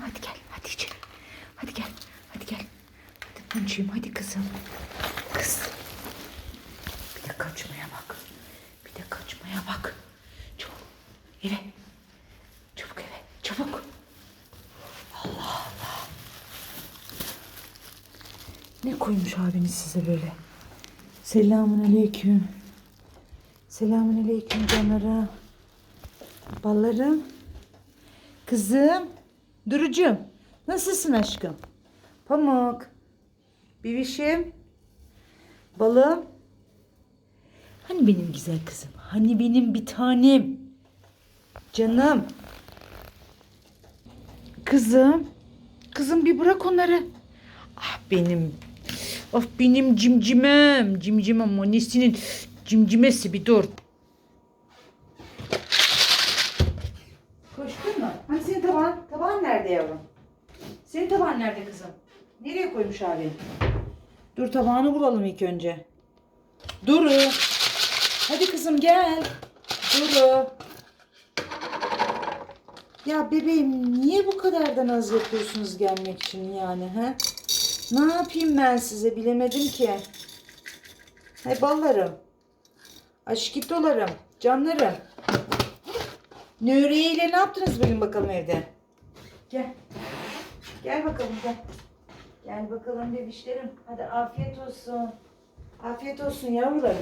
hadi gel. Hadi içeri. Hadi gel. Hadi gel. Hadi boncuğum hadi kızım. Kız. Bir de kaçmaya bak. Bir de kaçmaya bak. Çabuk. Eve. Çabuk eve. Çabuk. Allah Allah. Ne koymuş abiniz size böyle? Selamun aleyküm. Selamun aleyküm canlara. Ballarım. Kızım. Durucum. Nasılsın aşkım? Pamuk. Bibişim. Balım. Hani benim güzel kızım? Hani benim bir tanem? Canım. Kızım. Kızım bir bırak onları. Ah benim. Ah benim cimcimem. Cimcimem annesinin cimcimesi bir dur. Mu? Hani senin tabağın? Tabağın nerede yavrum? Senin tabağın nerede kızım? Nereye koymuş abi? Dur tabağını bulalım ilk önce. Duru. Hadi kızım gel. Duru. Ya bebeğim niye bu kadar da naz yapıyorsunuz gelmek için yani ha? Ne yapayım ben size bilemedim ki. Hay ballarım. Aşkitolarım. Canlarım. Nuriye ile ne yaptınız bugün bakalım evde? Gel. Gel bakalım gel. Gel bakalım bebişlerim. Hadi afiyet olsun. Afiyet olsun yavrularım.